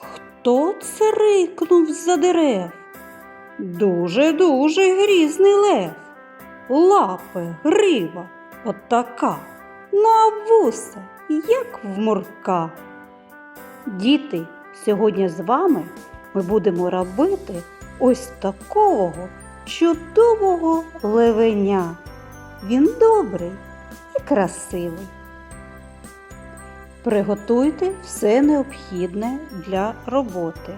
Хто це рикнув з-за дерев? Дуже-дуже грізний лев. Лапи, грива, отака, ну а вуса, як в мурка. Діти, сьогодні з вами ми будемо робити ось такого чудового левеня. Він добрий і красивий. Приготуйте все необхідне для роботи.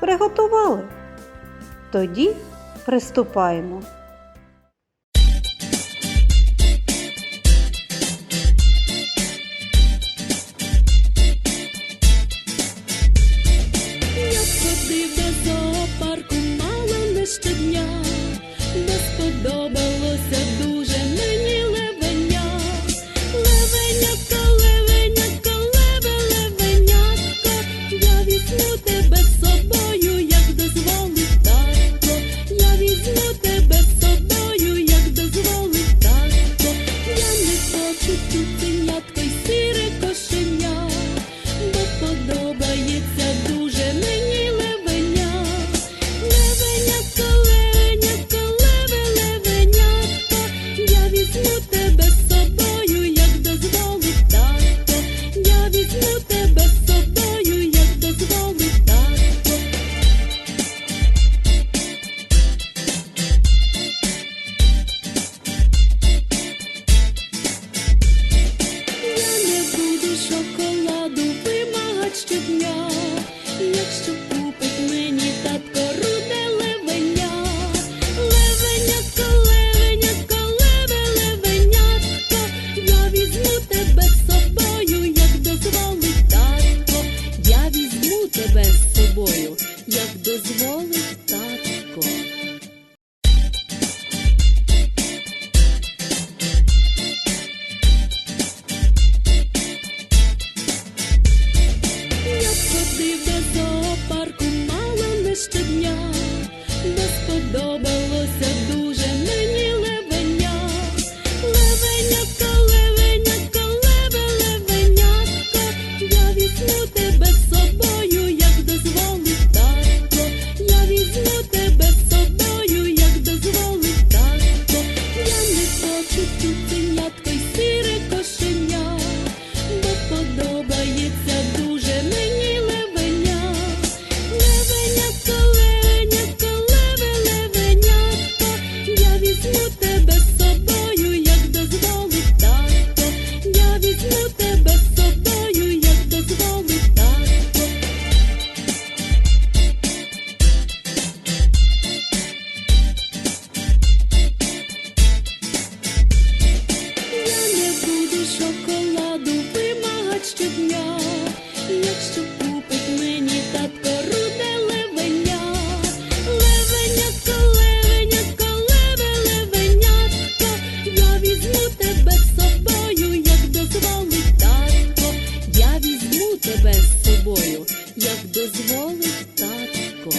Приготували? Тоді приступаємо. Я сходив до Я мало не сподобалося дуже мені левеня. Левенятко, левенятко, леве, левенятко, я візьму тебе з собою, як дозволить татко. Я візьму тебе з собою, як дозволить татко. Я не хочу цуценятко й шоколаду вимагать щодня, якщо купить мені татко руде левеня. Левенятко, левенятко, леве, левенятко, я візьму тебе з собою, як дозволить татко. Я візьму тебе з собою, як дозволить татко.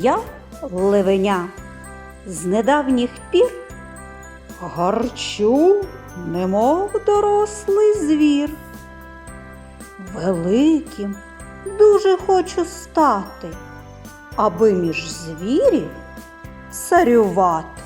Я левеня. З недавніх пір гарчу, немов дорослий звір. Великим дуже хочу стати, аби між звірів царювати.